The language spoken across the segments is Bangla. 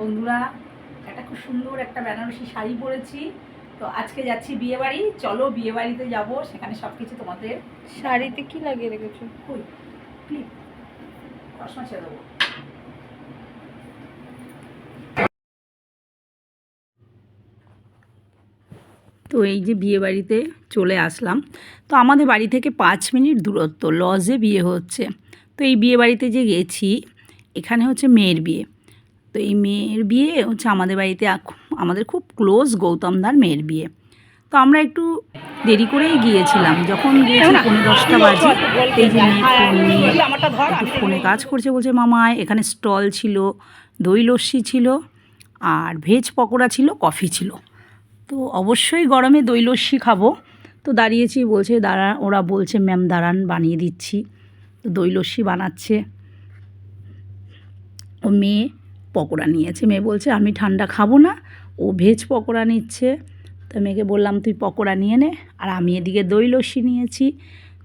বন্ধুরা একটা খুব সুন্দর একটা বেনারসি শাড়ি পরেছি। তো আজকে যাচ্ছি বিয়ে বাড়ি চলো বিয়ে বাড়িতে যাব সেখানে সব কিছু তোমাদের শাড়িতে কি লাগিয়ে রেখেছো? কই ক্লিপ চশমা ছেড়ে দেবো। তো এই যে বিয়ে বাড়িতে চলে আসলাম। তো আমাদের বাড়ি থেকে পাঁচ মিনিট দূরত্ব লজে বিয়ে হচ্ছে। তো এই বিয়ে বাড়িতে যে গেছি এখানে হচ্ছে মেয়ের বিয়ে। তো এই মেয়ের বিয়ে হচ্ছে আমাদের বাড়িতে আমাদের খুব ক্লোজ গৌতমদার মেয়ের বিয়ে। তো আমরা একটু দেরি করেই গিয়েছিলাম। যখন গিয়েছি পনেরো দশটা বাজে এই যে মেয়ে ফোন ফোনে কাজ করছে বলছে মামায় এখানে স্টল ছিল দই লস্যি ছিল আর ভেজ পকোড়া ছিল কফি ছিল। তো অবশ্যই গরমে দই লস্যি খাব। তো দাঁড়িয়েছি বলছে দাঁড়া ওরা বলছে ম্যাম দাঁড়ান বানিয়ে দিচ্ছি। তো দই লস্যি বানাচ্ছে। ও মেয়ে পকোড়া নিয়েছে। মেয়ে বলছে, আমি ঠান্ডা খাব না, ও ভেজ পকোড়া নিচ্ছে। তো মেয়েকে বললাম, তুই পকোড়া নিয়ে নে। আর আমি এদিকে দই লস্যি নিয়েছি।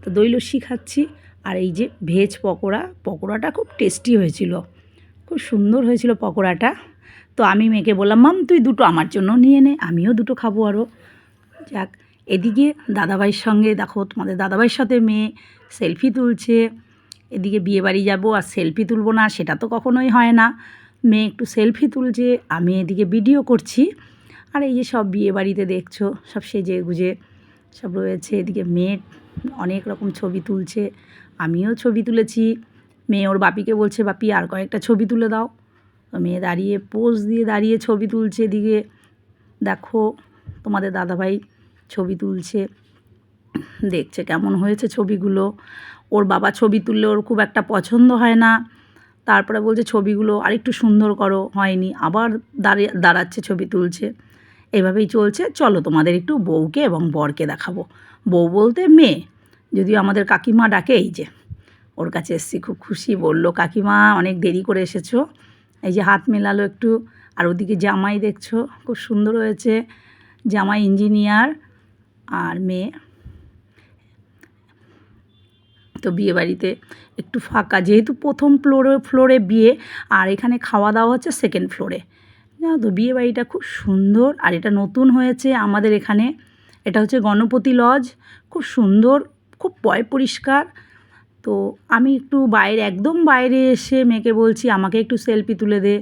তো দই লস্যি খাচ্ছি। আর এই যে ভেজ পকোড়া, পকোড়াটা খুব টেস্টি হয়েছিল। খুব সুন্দর হয়েছিল পকোড়াটা। তো আমি মেয়েকে বললাম, মাম, তুই দুটো আমার জন্য নিয়ে নে, আমিও দুটো খাব আরও যাক, এদিকে দাদাভাইয়ের সঙ্গে, দেখো তোমাদের দাদাভাইয়ের সাথে মেয়ে সেলফি তুলছে। এদিকে বিয়ে বাড়ি যাব আর সেলফি তুলবো না, সেটা তো কখনোই হয় না। মেয়ে একটু সেলফি তুলছে, আমি এদিকে ভিডিও করছি। আর এই যে সব বিয়ে বাড়িতে দেখছ, সব সেজে গুজে সব রয়েছে। এদিকে মেয়ে অনেক রকম ছবি তুলছে, আমিও ছবি তুলেছি। মেয়ে ওর বাপিকে বলছে, বাপি, আর কয়েকটা ছবি তুলে দাও। তো মেয়ে দাঁড়িয়ে পোজ দিয়ে দাঁড়িয়ে ছবি তুলছে এদিকে। দেখো, তোমাদের দাদাভাই ছবি তুলছে। দেখছে কেমন হয়েছে ছবিগুলো। ওর বাবা ছবি তুললে ওর খুব একটা পছন্দ হয় না। তারপরে বলছে, ছবিগুলো আরেকটু সুন্দর করো। হয়নি। আবার দাঁড়িয়ে, দাঁড়াচ্ছে, ছবি তুলছে। এভাবেই চলছে। চলো তোমাদের একটু বউকে এবং বরকে দেখাবো। বউ বলতে মেয়ে। যদিও আমাদের কাকিমা ডাকে, এই যে, ওর কাছে এসেছি, খুব খুশি। বলল, কাকিমা, অনেক দেরি করে এসেছ। এই যে হাত মেলালো একটু। আর ওদিকে জামাই দেখছ, খুব সুন্দর হয়েছে। জামাই ইঞ্জিনিয়ার আর মেয়ে। তো বিয়ে বাড়িতে একটু ফাঁকা। যেহেতু প্রথম ফ্লোরে ফ্লোরে বিয়ে, আর এখানে খাওয়া দাওয়া হচ্ছে সেকেন্ড ফ্লোরে জানো তো বিয়ে বাড়িটা খুব সুন্দর, আর এটা নতুন হয়েছে আমাদের এখানে। এটা হচ্ছে গণপতি লজ খুব সুন্দর, খুব পয় পরিষ্কার। তো আমি একটু বাইরে, একদম বাইরে এসে মেয়েকে বলছি, আমাকে একটু সেলফি তুলে দে।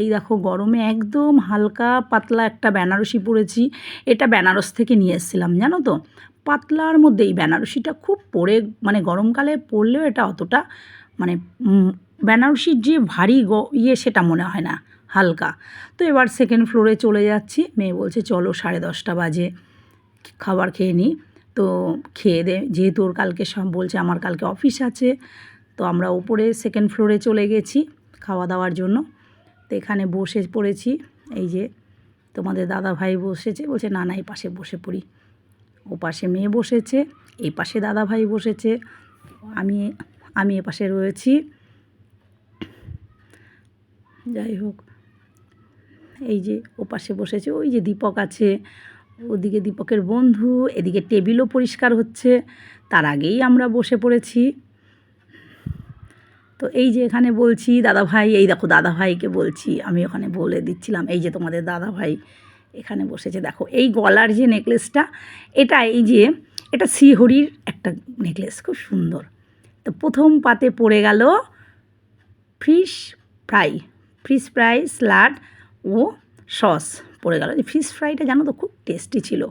এই দেখো, গরমে একদম হালকা পাতলা একটা বেনারসি পরেছি। এটা বেনারস থেকে নিয়ে এসেছিলাম, জানো তো? পাতলার মধ্যে এই বেনারসিটা খুব পরে মানে গরমকালে পরলেও এটা অতটা মানে বেনারসির যে ভারী গ ইয়ে সেটা মনে হয় না, হালকা। তো এবার সেকেন্ড ফ্লোরে চলে যাচ্ছি, মেয়ে বলছে, চলো সাড়ে দশটা বাজে, খাবার খেয়ে নিই তো খেয়ে দে, যেহেতু ওর কালকে সব বলছে আমার কালকে অফিস আছে, তো আমরা ওপরে সেকেন্ড ফ্লোরে চলে গেছি খাওয়া দাওয়ার জন্য। তো এখানে বসে পড়েছি, এই যে তোমাদের দাদা ভাই বসেছে, বলছে, না না, এই পাশে বসে পড়ি। ও পাশে মেয়ে বসেছে, এই পাশে দাদা ভাই বসেছে, আমি আমি এ পাশে রয়েছি। যাই হোক, এই যে ও পাশে বসেছে, ওই যে দীপক আছে, ওদিকে দীপকের বন্ধু, এদিকে টেবিলও পরিষ্কার হচ্ছে, তার আগেই আমরা বসে পড়েছি। তো এই যে এখানে বলছি দাদা ভাই এই দেখো দাদা ভাইকে বলছি, আমি ওখানে বলে দিচ্ছিলাম, এই যে তোমাদের দাদা ভাই এখানে বসেছে। দেখো, এই গলার যে নেকলেসটা, এটা এই যে, এটা শ্রীহরির একটা নেকলেস, খুব সুন্দর। তো প্রথম পাতে পড়ে গেল fish fry fish fry salad ও সস পড়ে গেল। যে ফিশ ফ্রাইটা জানো তো, খুব টেস্টি ছিল।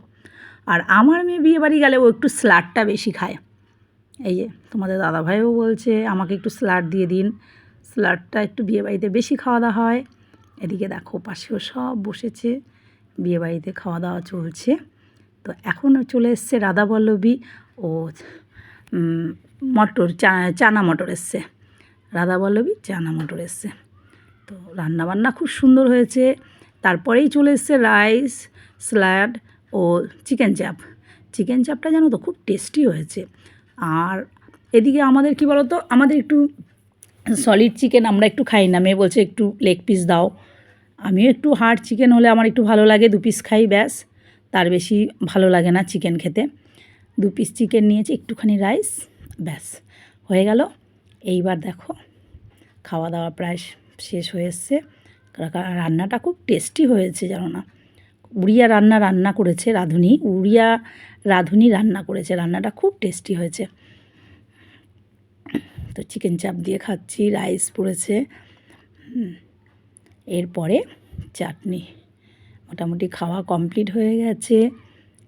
আর আমার মেয়ে বিয়ে বাড়ি গেলে ও একটু স্যালাডটা বেশি খায়। এই যে, তোমাদের দাদাভাইও বলছে, আমাকে একটু স্যালাড দিয়ে দিন। স্যালাডটা একটু বিয়ে বাড়িতে বেশি খাওয়া দাওয়া হয়। এদিকে দেখো, পাশেও সব বসেছে। বিয়ে বাড়িতে খাওয়া দাওয়া চলছে। তো এখনও চলে এসছে রাধা রাধাবল্লভী ও মটর চানা মটর এসছে। রাধা রাধাবল্লভী চানা মটর এসছে। তো রান্নাবান্না খুব সুন্দর হয়েছে। তারপরেই চলে এসছে রাইস, স্যালাড ও চিকেন চাপ। চিকেন চাপটা জানো তো খুব টেস্টি হয়েছে। আর এদিকে আমাদের কি বলো তো আমাদের একটু সলিড চিকেন আমরা একটু খাই না। মেয়ে বলছে একটু লেগ পিস দাও। আমিও একটু হার্ড চিকেন হলে আমার একটু ভালো লাগে, দু পিস খাই ব্যাস। তার বেশি ভালো লাগে না চিকেন খেতে। দু পিস চিকেন নিয়েছি, একটুখানি রাইস ব্যাস। হয়ে গেল। এইবার দেখো খাওয়া দাওয়া প্রায় শেষ হয়ে এসছে। রান্নাটা খুব টেস্টি হয়েছে, জানো না? উড়িয়া রান্না রান্না করেছে রাঁধুনি, উড়িয়া রাঁধুনি রান্না করেছে। রান্নাটা খুব টেস্টি হয়েছে। তো চিকেন চাপ দিয়ে খাচ্ছি রাইস পড়েছে। এরপরে চাটনি। মোটামুটি খাওয়া কমপ্লিট হয়ে গেছে।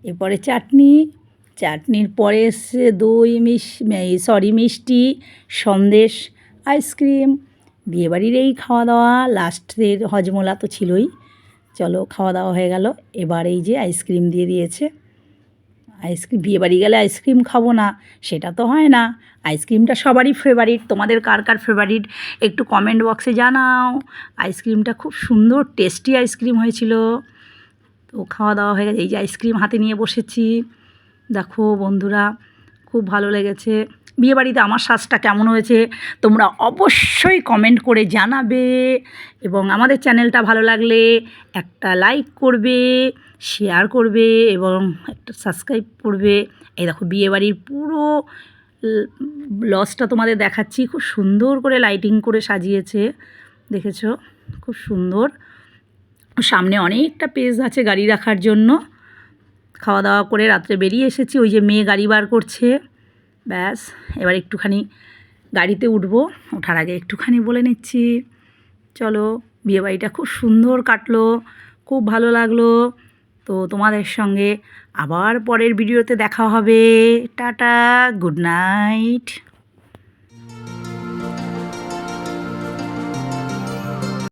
এরপরে চাটনি। চাটনির পরে এসছে দই, মিশ সরি, মিষ্টি, সন্দেশ, আইসক্রিম। বিয়েবাড়ির এই খাওয়া দাওয়া লাস্টের হজমোলা তো ছিলই। চলো খাওয়া দাওয়া হয়ে গেল। এবার এই যে আইসক্রিম দিয়ে দিয়েছে। আইসক্রিম বিয়ে বাড়ি গেলে আইসক্রিম খাব না, সেটা তো হয় না। আইসক্রিমটা সবারই ফেভারিট তোমাদের কার কার ফেভারিট একটু কমেন্ট বক্সে জানাও। আইসক্রিমটা খুব সুন্দর টেস্টি আইসক্রিম হয়েছিল। তো খাওয়া দাওয়া হয়ে গেছে, এই যে আইসক্রিম হাতে নিয়ে বসেছি। দেখো বন্ধুরা, খুব ভালো লেগেছে। বিয়েবাড়িতে আমার সাজটা কেমন হয়েছে তোমরা অবশ্যই কমেন্ট করে জানাবে এবং আমাদের চ্যানেলটা ভালো লাগলে একটা লাইক করবে শেয়ার করবে এবং একটা সাবস্ক্রাইব করবে। এই দেখো বিয়েবাড়ির পুরো লসটা তোমাদের দেখাচ্ছি। খুব সুন্দর করে লাইটিং করে সাজিয়েছে, দেখেছ? খুব সুন্দর। সামনে অনেকটা পেজ আছে গাড়ি রাখার জন্য। খাওয়া দাওয়া করে রাত্রে বেরিয়ে এসেছি। ওই যে মেয়ে গাড়ি বার করছে। ব্যাস, এবার একটুখানি গাড়িতে উঠবো, ওঠার আগে একটুখানি বলে নিচ্ছি। চলো, বিয়েবাড়িটা খুব সুন্দর কাটলো, খুব ভালো লাগল। তো তোমাদের সঙ্গে আবার পরের ভিডিওতে দেখা হবে। Tata, good night.